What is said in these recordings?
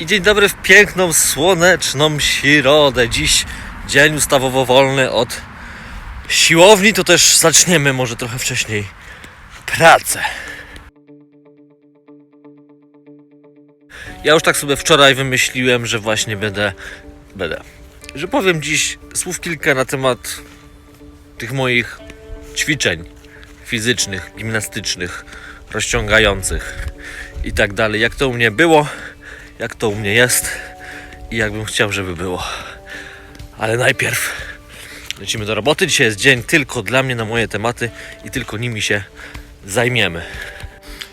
I dzień dobry w piękną, słoneczną środę. Dziś dzień ustawowo wolny od siłowni, to też zaczniemy może trochę wcześniej pracę. Ja już tak sobie wczoraj wymyśliłem, że właśnie będę, będę, że powiem dziś słów kilka na temat tych moich ćwiczeń fizycznych, gimnastycznych, rozciągających i tak dalej. Jak to u mnie było, jak to u mnie jest i jak bym chciał, żeby było. Ale najpierw lecimy do roboty. Dzisiaj jest dzień tylko dla mnie na moje tematy i tylko nimi się zajmiemy.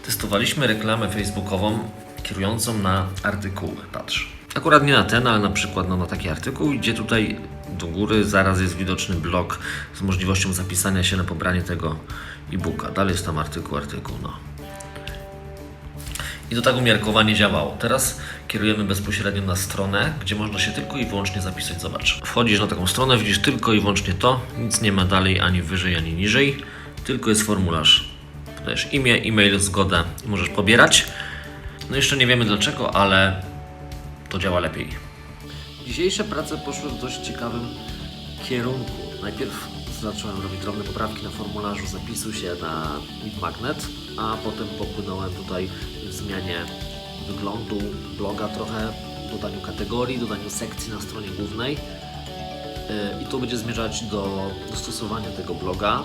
Testowaliśmy reklamę facebookową kierującą na artykuły. Patrz. Akurat nie na ten, ale na przykład no, na taki artykuł, gdzie tutaj do góry zaraz jest widoczny blog z możliwością zapisania się na pobranie tego e-booka. Dalej jest tam artykuł, artykuł, no. I to tak umiarkowanie działało. Teraz kierujemy bezpośrednio na stronę, gdzie można się tylko i wyłącznie zapisać. Zobacz. Wchodzisz na taką stronę, widzisz tylko i wyłącznie to, nic nie ma dalej ani wyżej, ani niżej, tylko jest formularz. Podajesz imię, e-mail, zgodę i możesz pobierać. No jeszcze nie wiemy dlaczego, ale to działa lepiej. Dzisiejsze prace poszły w dość ciekawym kierunku. Najpierw zacząłem robić drobne poprawki na formularzu zapisu się na Magnet, a potem popłynąłem tutaj w zmianie wyglądu bloga trochę, dodaniu kategorii, dodaniu sekcji na stronie głównej. Yy, I to będzie zmierzać do dostosowania tego bloga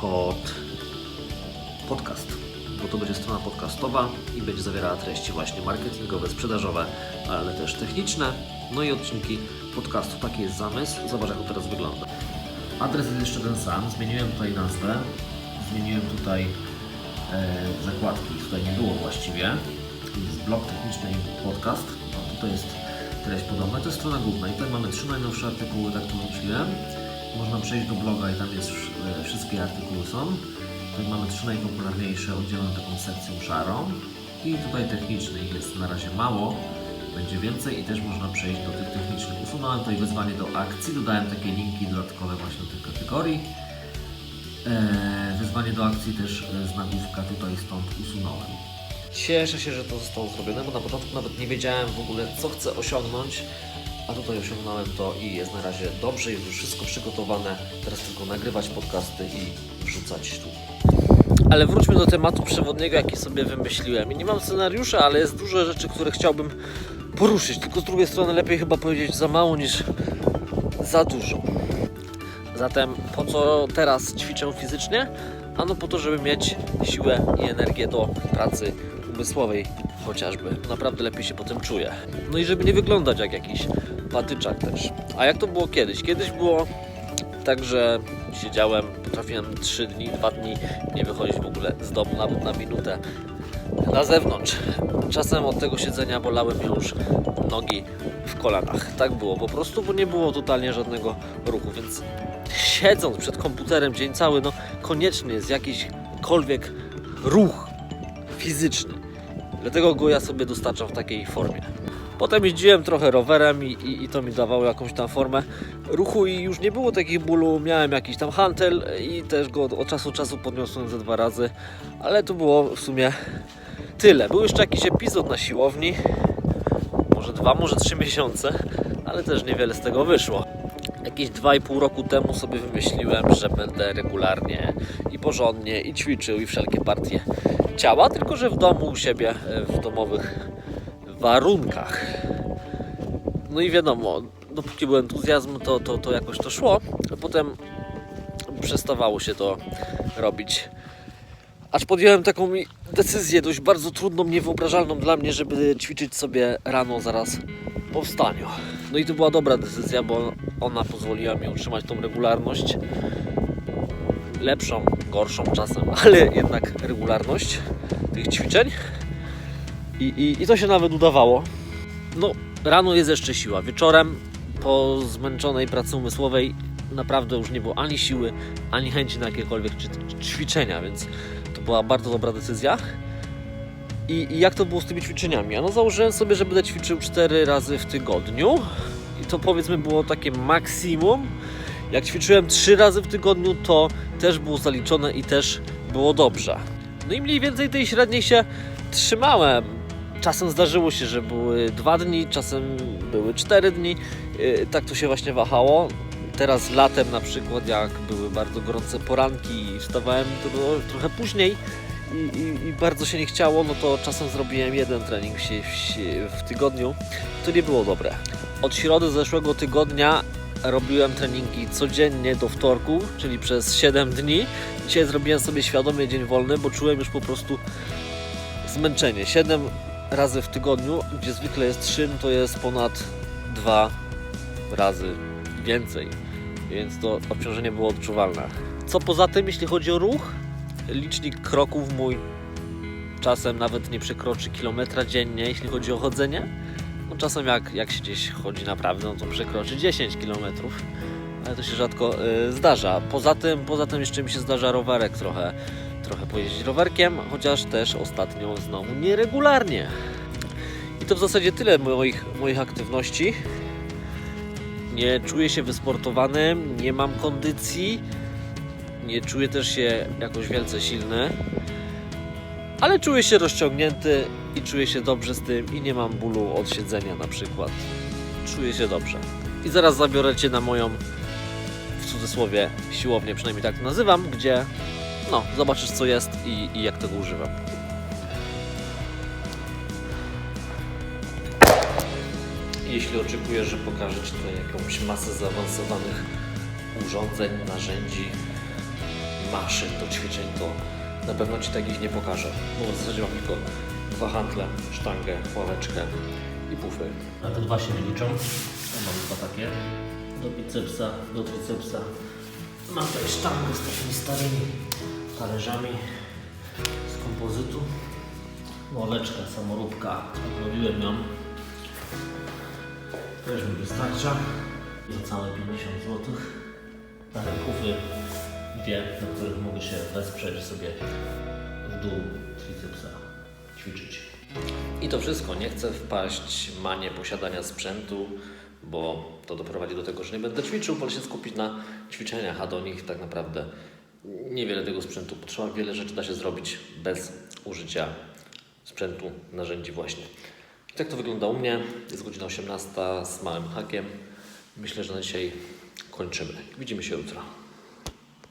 pod podcast, bo to będzie strona podcastowa i będzie zawierała treści właśnie marketingowe, sprzedażowe, ale też techniczne, no i odcinki podcastu. Taki jest zamysł. Zobacz, jak to teraz wygląda. Adres jest jeszcze ten sam. Zmieniłem tutaj nazwę, zmieniłem tutaj e, zakładki, tutaj nie było właściwie. Jest blog techniczny i podcast. No, tutaj jest treść podobna. To jest strona główna i tutaj mamy trzy najnowsze artykuły, tak to wymyśliłem. Można przejść do bloga i tam jest e, wszystkie artykuły są. Tutaj mamy trzy najpopularniejsze, oddzielone taką sekcją szarą. I tutaj technicznych jest na razie mało, będzie więcej i też można przejść do tych technicznych. Usunąłem tutaj wezwanie do akcji, dodałem takie linki dodatkowe właśnie do tych kategorii. Eee, wezwanie do akcji też e, z nagłówka tutaj stąd usunąłem. Cieszę się, że to zostało zrobione, bo na początku nawet nie wiedziałem w ogóle co chcę osiągnąć, a tutaj osiągnąłem to i jest na razie dobrze, jest już wszystko przygotowane. Teraz tylko nagrywać podcasty i wrzucać tu. Ale wróćmy do tematu przewodniego, jaki sobie wymyśliłem. I nie mam scenariusza, ale jest dużo rzeczy, które chciałbym poruszyć. Tylko z drugiej strony lepiej chyba powiedzieć za mało niż za dużo. Zatem po co teraz ćwiczę fizycznie? Ano po to, żeby mieć siłę i energię do pracy umysłowej chociażby. Naprawdę lepiej się potem czuję. No i żeby nie wyglądać jak jakiś patyczak też. A jak to było kiedyś? Kiedyś było tak, że siedziałem, potrafiłem 3 dni, 2 dni nie wychodzić w ogóle z domu nawet na minutę na zewnątrz. Czasem od tego siedzenia bolały mnie już nogi w kolanach. Tak było po prostu, bo nie było totalnie żadnego ruchu, więc siedząc przed komputerem dzień cały, no koniecznie jest jakiśkolwiek ruch fizyczny. Dlatego go ja sobie dostarczam w takiej formie. Potem jeździłem trochę rowerem i, i, i to mi dawało jakąś tam formę ruchu i już nie było takich bólu. Miałem jakiś tam hantel i też go od czasu do czasu podniosłem ze dwa razy, ale to było w sumie tyle. Był jeszcze jakiś epizod na siłowni, może dwa, może trzy miesiące, ale też niewiele z tego wyszło. Jakieś 2,5 roku temu sobie wymyśliłem, że będę regularnie i porządnie i ćwiczył i wszelkie partie ciała, tylko że w domu u siebie, w domowych warunkach. No i wiadomo, dopóki był entuzjazm, to, to, to jakoś to szło, a potem przestawało się to robić. Aż podjąłem taką decyzję, dość bardzo trudną, niewyobrażalną dla mnie, żeby ćwiczyć sobie rano zaraz po wstaniu. No i to była dobra decyzja, bo ona pozwoliła mi utrzymać tą regularność. Lepszą, gorszą czasem, ale jednak regularność tych ćwiczeń. I, i, I to się nawet udawało. No, rano jest jeszcze siła. Wieczorem, po zmęczonej pracy umysłowej, naprawdę już nie było ani siły, ani chęci na jakiekolwiek ćwiczenia, więc to była bardzo dobra decyzja. I, I jak to było z tymi ćwiczeniami? No założyłem sobie, że będę ćwiczył 4 razy w tygodniu. I to powiedzmy było takie maksimum. Jak ćwiczyłem 3 razy w tygodniu, to też było zaliczone i też było dobrze. No i mniej więcej tej średniej się trzymałem. Czasem zdarzyło się, że były dwa dni, czasem były cztery dni. Yy, Tak to się właśnie wahało. Teraz latem na przykład, jak były bardzo gorące poranki i wstawałem tro- trochę później i, i, i bardzo się nie chciało, no to czasem zrobiłem jeden trening w, w, w tygodniu. To nie było dobre. Od środy zeszłego tygodnia robiłem treningi codziennie do wtorku, czyli przez 7 dni. Dzisiaj zrobiłem sobie świadomie dzień wolny, bo czułem już po prostu zmęczenie. 7 razy w tygodniu, gdzie zwykle jest 3, no to jest ponad 2 razy więcej, więc to obciążenie było odczuwalne. Co poza tym, jeśli chodzi o ruch, licznik kroków mój czasem nawet nie przekroczy kilometra dziennie, jeśli chodzi o chodzenie. No czasem jak, jak się gdzieś chodzi naprawdę, no to przekroczy 10 kilometrów, ale to się rzadko y, zdarza. Poza tym, poza tym jeszcze mi się zdarza rowerek trochę, trochę pojeździć rowerkiem, chociaż też ostatnio znowu nieregularnie. I to w zasadzie tyle moich, moich aktywności. Nie czuję się wysportowanym, nie mam kondycji, nie czuję też się jakoś wielce silny, ale czuję się rozciągnięty i czuję się dobrze z tym i nie mam bólu od siedzenia na przykład. Czuję się dobrze. I zaraz zabiorę Cię na moją, w cudzysłowie, siłownię, przynajmniej tak nazywam, gdzie no, zobaczysz co jest i, i jak tego używam. Jeśli oczekujesz, że pokażę Ci tutaj jakąś masę zaawansowanych urządzeń, narzędzi, maszyn do ćwiczeń, to na pewno Ci takich nie pokażę, bo w zasadzie mam tylko dwa handle, sztangę, ławeczkę i pufy. A te dwa się liczą. Mam dwa takie. Do bicepsa, do tricepsa. Mam tutaj sztangę z takimi starymi talerzami z kompozytu. Ławeczka, samoróbka. Odnowiłem ją. Też mi wystarcza. Za całe 50 zł. Takie pufy, dwie, na których mogę się wesprzeć sobie w dół tricepsa ćwiczyć. I to wszystko. Nie chcę wpaść w manię posiadania sprzętu, bo to doprowadzi do tego, że nie będę ćwiczył, wolę się skupić na ćwiczeniach, a do nich tak naprawdę niewiele tego sprzętu potrzeba. Wiele rzeczy da się zrobić bez użycia sprzętu, narzędzi właśnie. Tak to wygląda u mnie. Jest godzina 18 z małym hakiem. Myślę, że na dzisiaj kończymy. Widzimy się jutro.